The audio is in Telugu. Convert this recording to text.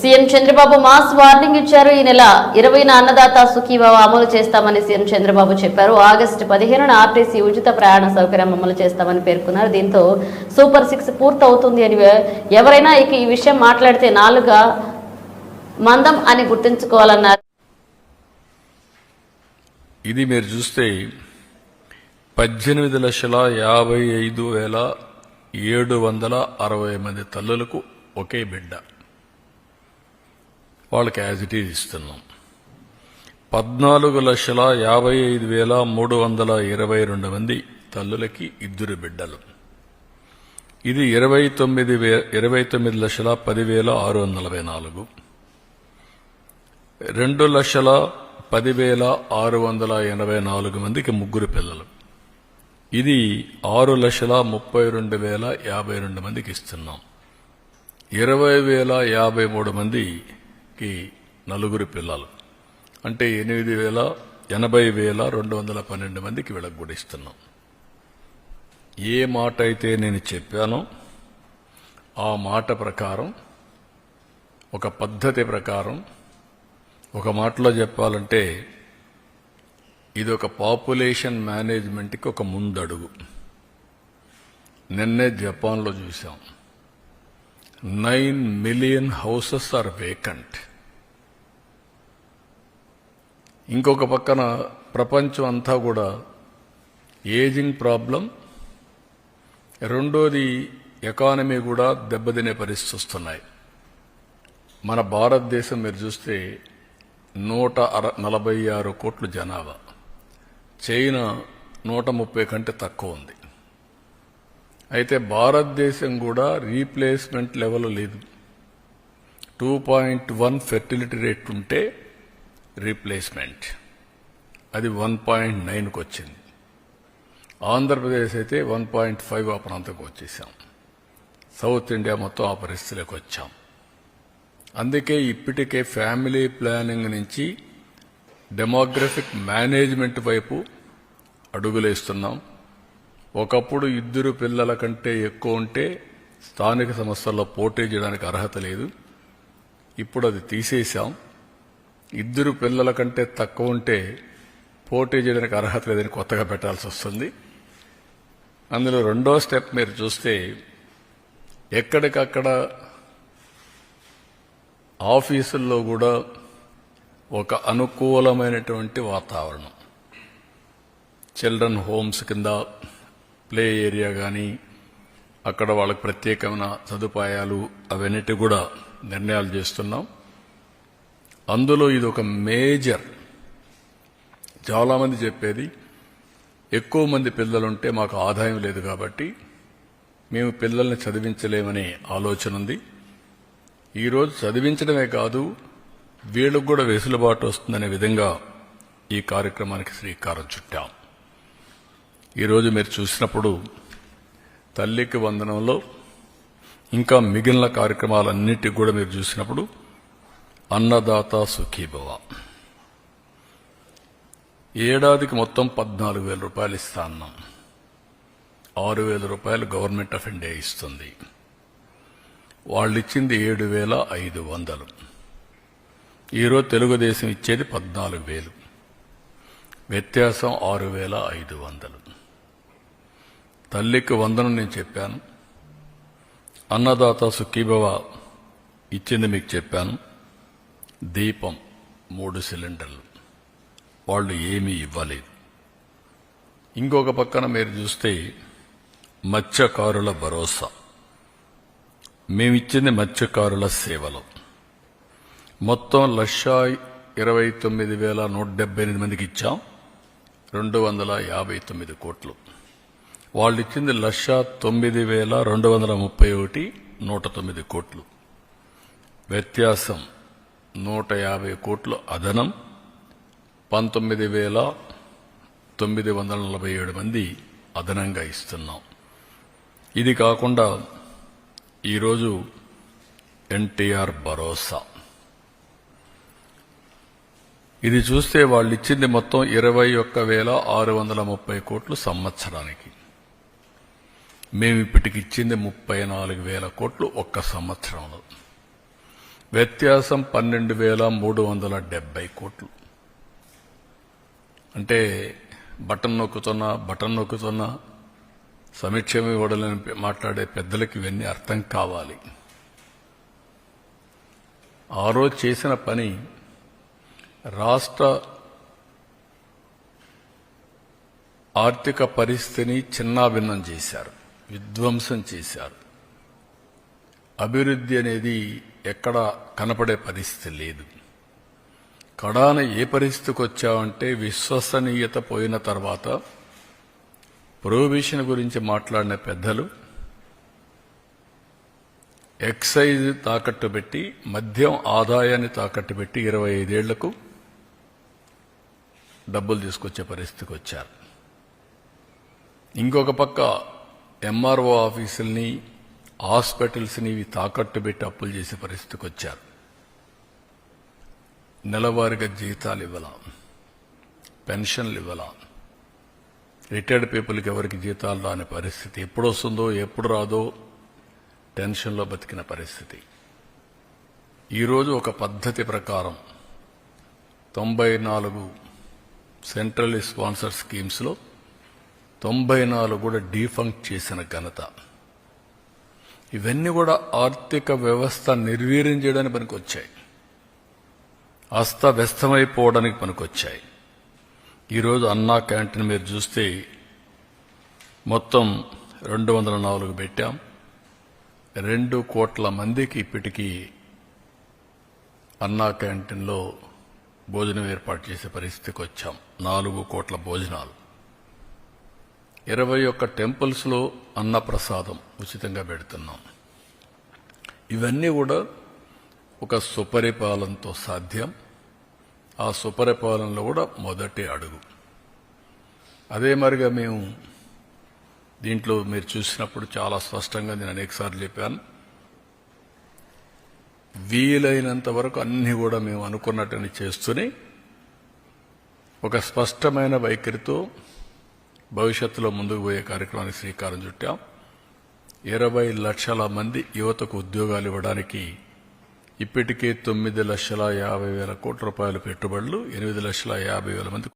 సీఎం చంద్రబాబు మాస్ వార్నింగ్ ఇచ్చారు. ఈ నెల ఇరవైన అన్నదాత సుఖీభావ అమలు చేస్తామని సీఎం చంద్రబాబు చెప్పారు. ఆగస్టు పదిహేనున ఆర్టీసీ ఉచిత ప్రయాణ సౌకర్యం అమలు చేస్తామని పేర్కొన్నారు. దీంతో సూపర్ సిక్స్ పూర్తవుతుంది అని ఎవరైనా ఇక ఈ విషయం మాట్లాడితే నాలుగా మందం అని గుర్తుంచుకోవాలన్నారు. ఇది మీరు చూస్తే పద్దెనిమిది లక్షల యాభై ఐదు వేల ఏడు వందల అరవై మంది తల్లులకు ఒకే బిడ్డ. వాళ్ళకి యాజ్ ఇట్ ఈజ్ ఇస్తున్నాం. పద్నాలుగు లక్షల యాభై ఐదు వేల మూడు వందల ఇరవై రెండు మంది తల్లులకి ఇద్దరు బిడ్డలు. ఇది ఇరవై తొమ్మిది వే ఇరవై తొమ్మిది లక్షల పదివేల ఆరు వందల నలభై నాలుగు. రెండు లక్షల పదివేల ఆరు వందల ఎనభై నాలుగు మందికి ముగ్గురు పిల్లలు. ఇది ఆరు లక్షల ముప్పై రెండు వేల యాభై రెండు మందికి ఇస్తున్నాం. ఇరవై వేల యాభై మూడు మంది మందికి నలుగురు పిల్లలు. అంటే ఎనిమిది వేల ఎనభై వేల రెండు వందల పన్నెండు మందికి వీళ్ళకి ఏ మాట అయితే నేను చెప్పానో ఆ మాట ప్రకారం ఒక పద్ధతి ప్రకారం ఒక మాటలో చెప్పాలంటే ఇది ఒక పాపులేషన్ మేనేజ్మెంట్కి ఒక ముందడుగు. నిన్నే జపాన్లో చూసాం nine million houses are vacant. ఇంకొక పక్కన ప్రపంచం అంతా కూడా ఏజింగ్ ప్రాబ్లం రెండోది ఎకానమీ కూడా దెబ్బతినే పరిస్థితి వస్తున్నాయి. మన భారతదేశం మీరు చూస్తే నూట అర నలభై ఆరు కోట్ల జనాభా. చైనా నూట ముప్పై కంటే తక్కువ ఉంది. అయితే భారతదేశం కూడా రీప్లేస్మెంట్ లెవెల్ లేదు. Two point one fertility rate ఉంటే రీప్లేస్మెంట్. అది వన్ పాయింట్ నైన్కి వచ్చింది. ఆంధ్రప్రదేశ్ అయితే వన్ పాయింట్ ఫైవ్ ఆ ప్రాంతంకి వచ్చేసాం. సౌత్ ఇండియా మొత్తం ఆ పరిస్థితులకు వచ్చాం. అందుకే ఇప్పటికే ఫ్యామిలీ ప్లానింగ్ నుంచి డెమోగ్రఫిక్ మేనేజ్మెంట్ వైపు అడుగులేస్తున్నాం. ఒకప్పుడు ఇద్దరు పిల్లల కంటే ఎక్కువ ఉంటే స్థానిక సంస్థల్లో పోటీ చేయడానికి అర్హత లేదు. ఇప్పుడు అది తీసేశాం. ఇద్దరు పిల్లల కంటే తక్కువ ఉంటే పోటీ చేయడానికి అర్హత లేదని కొత్తగా పెట్టాల్సి వస్తుంది. అందులో రెండో స్టెప్ మీరు చూస్తే ఎక్కడికక్కడ ఆఫీసుల్లో కూడా ఒక అనుకూలమైనటువంటి వాతావరణం. చిల్డ్రన్ హోమ్స్ కింద ప్లే ఏరియా కానీ అక్కడ వాళ్ళకి ప్రత్యేకమైన సదుపాయాలు అవన్నిటి కూడా నిర్ణయాలు చేస్తున్నాం. అందులో ఇది ఒక మేజర్. చాలామంది చెప్పేది ఎక్కువ మంది పిల్లలుంటే మాకు ఆదాయం లేదు కాబట్టి మేము పిల్లల్ని చదివించలేమనే ఆలోచన ఉంది. ఈరోజు చదివించడమే కాదు వీళ్ళకు కూడా వెసులుబాటు వస్తుందనే విధంగా ఈ కార్యక్రమానికి శ్రీకారం చుట్టాం. ఈరోజు మీరు చూసినప్పుడు తల్లికి వందనంలో ఇంకా మిగిలిన కార్యక్రమాలన్నిటికి కూడా మీరు చూసినప్పుడు అన్నదాత సుఖీభవ. ఏడాదికి మొత్తం పద్నాలుగు వేల రూపాయలు ఇస్తా అన్నాం. ఆరు వేల రూపాయలు గవర్నమెంట్ ఆఫ్ ఇండియా ఇస్తుంది. వాళ్ళు ఇచ్చింది ఏడు వేల ఐదు వందలు. ఈరోజు తెలుగుదేశం ఇచ్చేది పద్నాలుగు వేలు. వ్యత్యాసం ఆరు వేల ఐదు వందలు. తల్లికి వందనం నేను చెప్పాను. అన్నదాత సుఖీభవ ఇచ్చింది మీకు చెప్పాను. దీపం మూడు సిలిండర్లు. వాళ్ళు ఏమీ ఇవ్వలేదు. ఇంకొక పక్కన మీరు చూస్తే మత్స్యకారుల భరోసా. మేమిచ్చింది మత్స్యకారుల సేవలు. మొత్తం లక్ష ఇరవై తొమ్మిది వేల నూట డెబ్బై ఎనిమిది మందికి ఇచ్చాం. రెండు వందల యాభై తొమ్మిది కోట్లు. వాళ్ళు ఇచ్చింది లక్ష తొమ్మిది వేల రెండు వందల ముప్పై ఒకటి నూట తొమ్మిది కోట్లు. వ్యత్యాసం నూట యాభై కోట్లు అదనం పంతొమ్మిది వేల తొమ్మిది వందల నలభై ఏడు మంది అదనంగా ఇస్తున్నాం. ఇది కాకుండా ఈరోజు ఎన్టీఆర్ భరోసా. ఇది చూస్తే వాళ్ళు ఇచ్చింది మొత్తం ఇరవై ఒక్క వేల ఆరు వందల ముప్పై కోట్లు సంవత్సరానికి. మేము ఇప్పటికి ఇచ్చింది ముప్పై నాలుగు వేల కోట్లు ఒక్క సంవత్సరంలో. వ్యత్యాసం పన్నెండు వేల మూడు వందల డెబ్బై కోట్లు. అంటే బటన్ నొక్కుతున్నా బటన్ నొక్కుతున్నా సమీక్షం ఇవ్వడలేని మాట్లాడే పెద్దలకు ఇవన్నీ అర్థం కావాలి. ఆ రోజు చేసిన పని రాష్ట్ర ఆర్థిక పరిస్థితిని చిన్నాభిన్నం చేశారు విధ్వంసం చేశారు. అభివృద్ధి అనేది ఎక్కడా కనపడే పరిస్థితి లేదు. కడాన ఏ పరిస్థితికి వచ్చామంటే విశ్వసనీయత పోయిన తర్వాత ప్రొహిబిషన్ గురించి మాట్లాడిన పెద్దలు ఎక్సైజ్ తాకట్టు పెట్టి మద్యం ఆదాయాన్ని తాకట్టు పెట్టి ఇరవై ఐదేళ్ళకు డబ్బులు తీసుకొచ్చే పరిస్థితికి వచ్చారు. ఇంకొక పక్క ఎంఆర్ఓ ఆఫీసుల్ని హాస్పిటల్స్ని ఇవి తాకట్టు పెట్టి అప్పులు చేసే పరిస్థితికి వచ్చారు. నెలవారీగా జీతాలు ఇవ్వాల పెన్షన్లు ఇవ్వాల రిటైర్డ్ పీపుల్కి ఎవరికి జీతాలు రాని పరిస్థితి ఎప్పుడు వస్తుందో ఎప్పుడు రాదో టెన్షన్లో బతికిన పరిస్థితి. ఈరోజు ఒక పద్ధతి ప్రకారం తొంభై నాలుగు సెంట్రల్ స్పాన్సర్ స్కీమ్స్లో తొంభై నాలుగు కూడా డీఫంక్ట్ చేసిన ఘనత. ఇవన్నీ కూడా ఆర్థిక వ్యవస్థ నిర్వీర్యం చేయడానికి పనికొచ్చాయి. అస్తవ్యస్తమైపోవడానికి పనికొచ్చాయి. ఈరోజు అన్నా క్యాంటీన్ మీరు చూస్తే మొత్తం రెండు వందల నాలుగు పెట్టాం. రెండు కోట్ల మందికి ఇప్పటికీ అన్నా క్యాంటీన్లో భోజనం ఏర్పాటు చేసే పరిస్థితికి వచ్చాం నాలుగు కోట్ల భోజనాలు. ఇరవై ఒక్క టెంపుల్స్లో అన్న ప్రసాదం ఉచితంగా పెడుతున్నాం. ఇవన్నీ కూడా ఒక సుపరిపాలనతో సాధ్యం. ఆ సుపరిపాలనలో కూడా మొదటి అడుగు. అదే మరిగా మేము దీంట్లో మీరు చూసినప్పుడు చాలా స్పష్టంగా నేను అనేకసార్లు చెప్పాను. వీలైనంత వరకు అన్ని కూడా మేము అనుకున్నట్టుని చేస్తూనే ఒక స్పష్టమైన వైఖరితో భవిష్యత్తులో ముందుకు పోయే కార్యక్రమానికి శ్రీకారం చుట్టాం. ఇరవై లక్షల మంది యువతకు ఉద్యోగాలు ఇవ్వడానికి ఇప్పటికే తొమ్మిది లక్షల యాభై వేల కోట్ల రూపాయల పెట్టుబడులు ఎనిమిది లక్షల యాభై వేల మంది